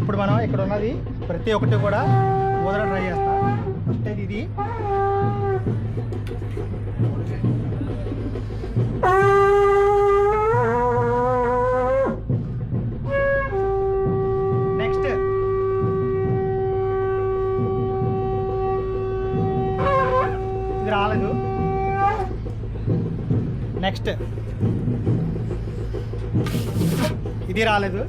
ఇప్పుడు మనం ఇక్కడ ఉన్నది ప్రతి ఒక్కటి కూడా ఊదర ట్రై చేస్తా. ఫస్ట్ అయితే ఇది నెక్స్ట్. ఇది రాలేదు. నెక్స్ట్. ఇది రాలేదు.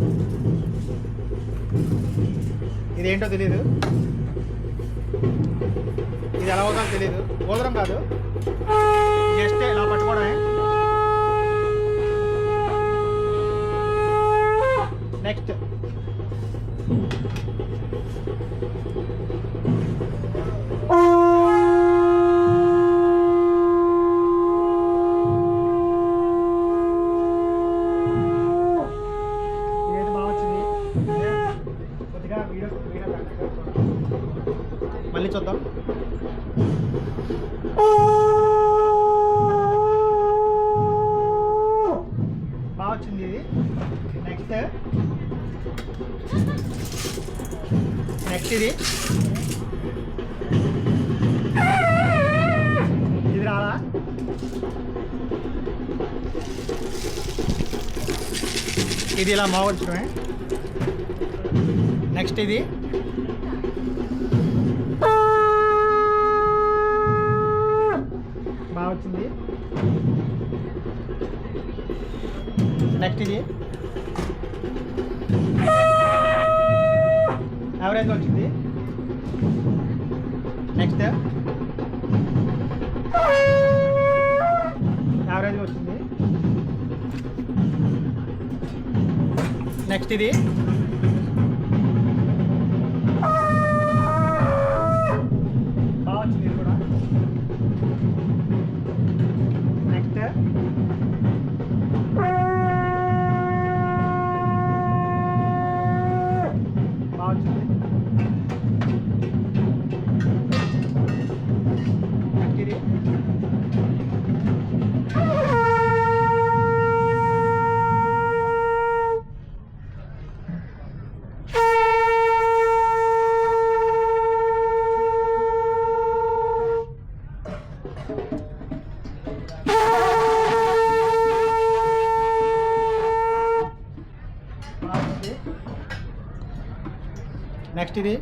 ఇదేంటో తెలియదు ఇది ఎలా అవుతుందో తెలియదు ఊదరం కాదు. జస్ట్ ఇలా పట్టుకోవడమే. నెక్స్ట్ మళ్ళీ చూద్దాం. బాగా వచ్చింది ఇది. నెక్స్ట్ నెక్స్ట్ ఇది. ఇది రాలా ఇది ఇలా మోగొచ్చడమే నెక్స్ట్ ఇది. బాగా వచ్చింది. నెక్స్ట్ ఇది. యావరేజ్ వచ్చింది. నెక్స్ట్. యావరేజ్ వచ్చింది. నెక్స్ట్ ఇది. నెక్స్ట్ ఇది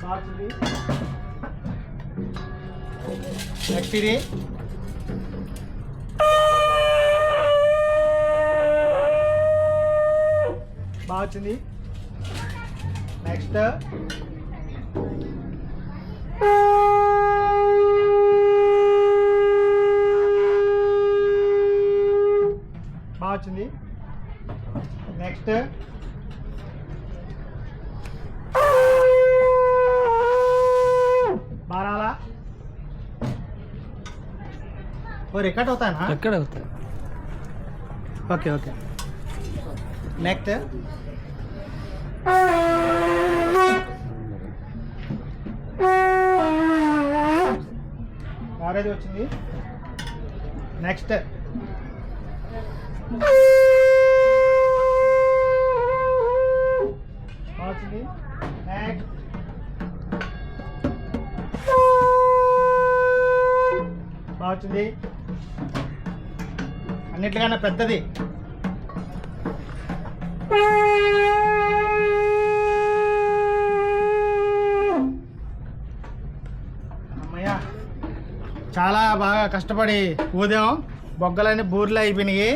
బాగుంది నెక్స్ట్ ఇది బాగా వచ్చింది. నెక్స్ట్ బారాలా? ఓ రికార్డ్ అవుతానా ఎక్కడ అవుతాయి. ఓకే ఓకే నెక్స్ట్ యావరేజ్ వచ్చింది. నెక్స్ట్ బాగుంది అన్నిటికన్నా పెద్దది. అమ్మయ్యా చాలా బాగా కష్టపడి ఊదాం. బొగ్గలన్నీ బూర్లు అయిపోయినాయి.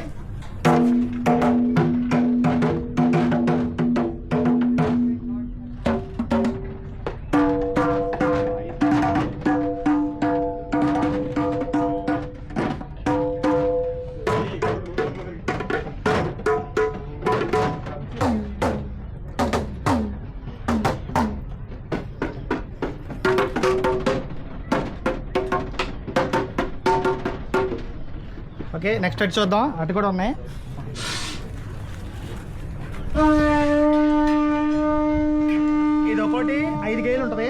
ఓకే నెక్స్ట్ అటు చూద్దాం. అటు కూడా ఉన్నాయి. ఇది ఒకటి ఐదు కేజీలు ఉంటుంది.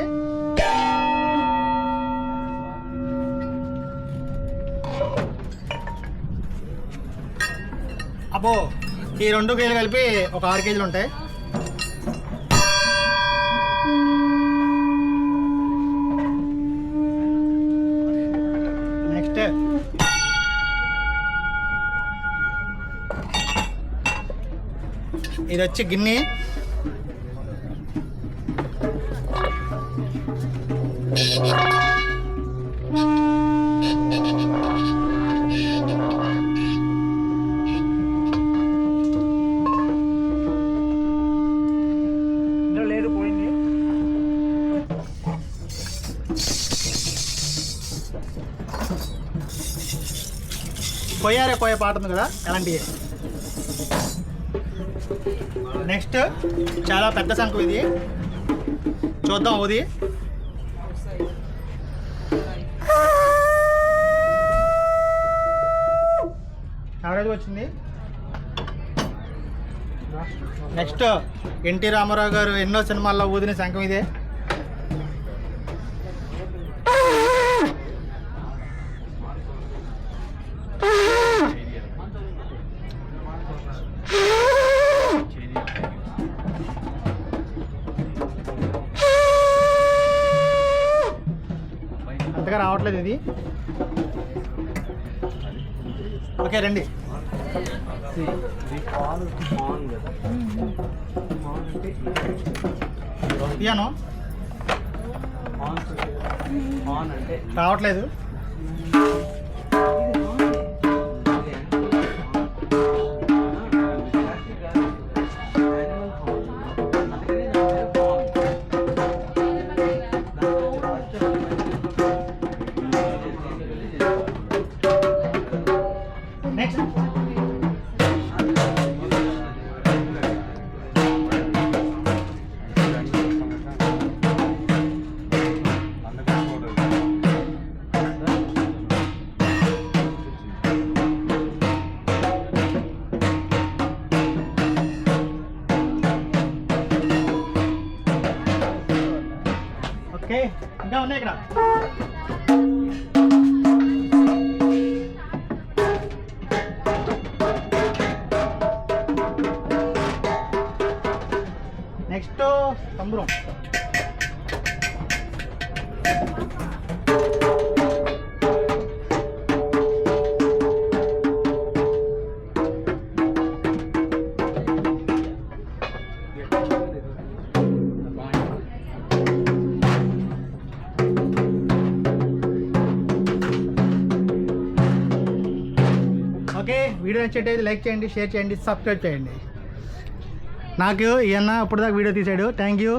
అబ్బో ఈ రెండు కేజీలు కలిపి ఒక ఆరు కేజీలు ఉంటాయి. ఇది వచ్చి గిన్నె ఇందులో లేదు పోయింది కొయ్యారే పోయే పాట ఉంది కదా అలాంటివి నెక్స్ట్ చాలా పెద్ద సంఖ ఇది. చూద్దాం ఊది. యావరేజ్ వచ్చింది? నెక్స్ట్ ఎన్టీ రామారావు గారు ఎన్నో సినిమాల్లో ఊదిన శంఖం ఇదే. అంతగా రావట్లేదు ఇది. ఓకే రండి. తీయను రావట్లేదు. ఇంకా ఉన్నాయి ఇక్కడ నెక్స్ట్ సంబరం ఓకే? వీడియో నచ్చేటైతే లైక్ చేయండి షేర్ చేయండి సబ్స్క్రైబ్ చేయండి. నాకు ఈయన ఇప్పుడు వీడియో తీసాడు థ్యాంక్ యూ